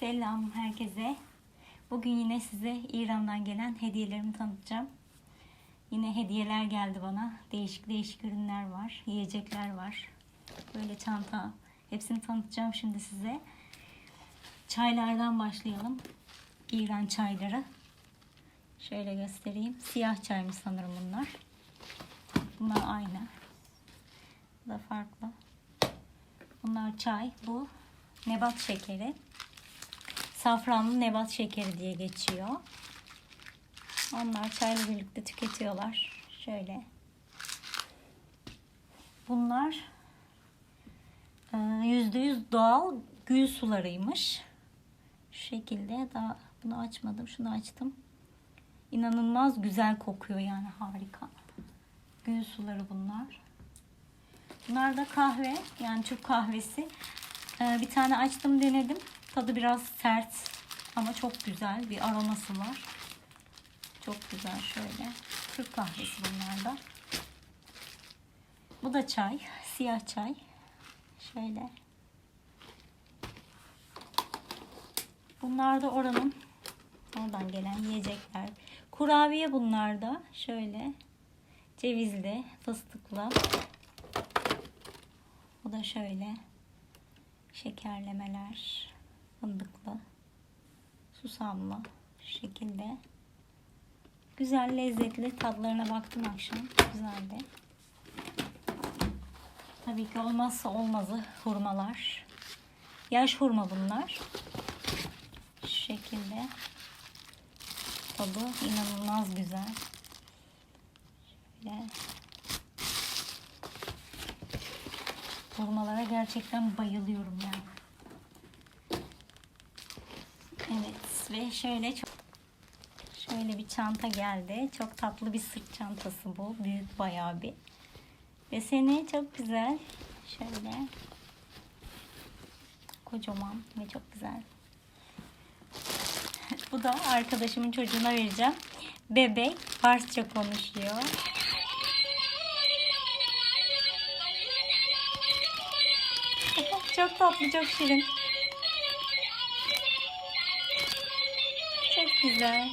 Selam herkese. Bugün yine size İran'dan gelen hediyelerimi tanıtacağım. Yine hediyeler geldi bana. Değişik değişik ürünler var. Yiyecekler var. Böyle çanta. Hepsini tanıtacağım şimdi size. Çaylardan başlayalım. İran çayları. Şöyle göstereyim. Siyah çaymış sanırım bunlar. Bunlar aynı. Bu da farklı. Bunlar çay. Bu nebat şekeri. Safranlı nebat şekeri diye geçiyor. Onlar çayla birlikte tüketiyorlar. Şöyle. Bunlar e, yüzde yüz doğal gül sularıymış. Şu şekilde daha bunu açmadım. Şunu açtım. İnanılmaz güzel kokuyor yani harika. Gül suları bunlar. Bunlar da kahve yani Türk kahvesi. Ee, bir tane açtım denedim. Tadı biraz sert ama çok güzel bir aroması var. Çok güzel şöyle. Türk kahvesi bunlar da. Bu da çay. Siyah çay. Şöyle. Bunlar da oranın oradan gelen yiyecekler. Kurabiye bunlar da. Şöyle. Cevizli, fıstıklı. Bu da şöyle şekerlemeler, fındıklı, susamlı şekilde. Güzel, lezzetli. Tadlarına baktım akşam. Güzeldi. Tabii ki olmazsa olmazı hurmalar. Yaş hurma bunlar. Şu şekilde. Tadı inanılmaz güzel. Şöyle. Hurmalara gerçekten bayılıyorum yani. Ve şöyle çok şöyle bir çanta geldi. Çok tatlı bir sırt çantası bu. Büyük bayağı bir. Deseni çok güzel. Şöyle kocaman ve çok güzel. bu da arkadaşımın çocuğuna vereceğim. Bebek Farsça konuşuyor. Çok tatlı, çok şirin. Güzel.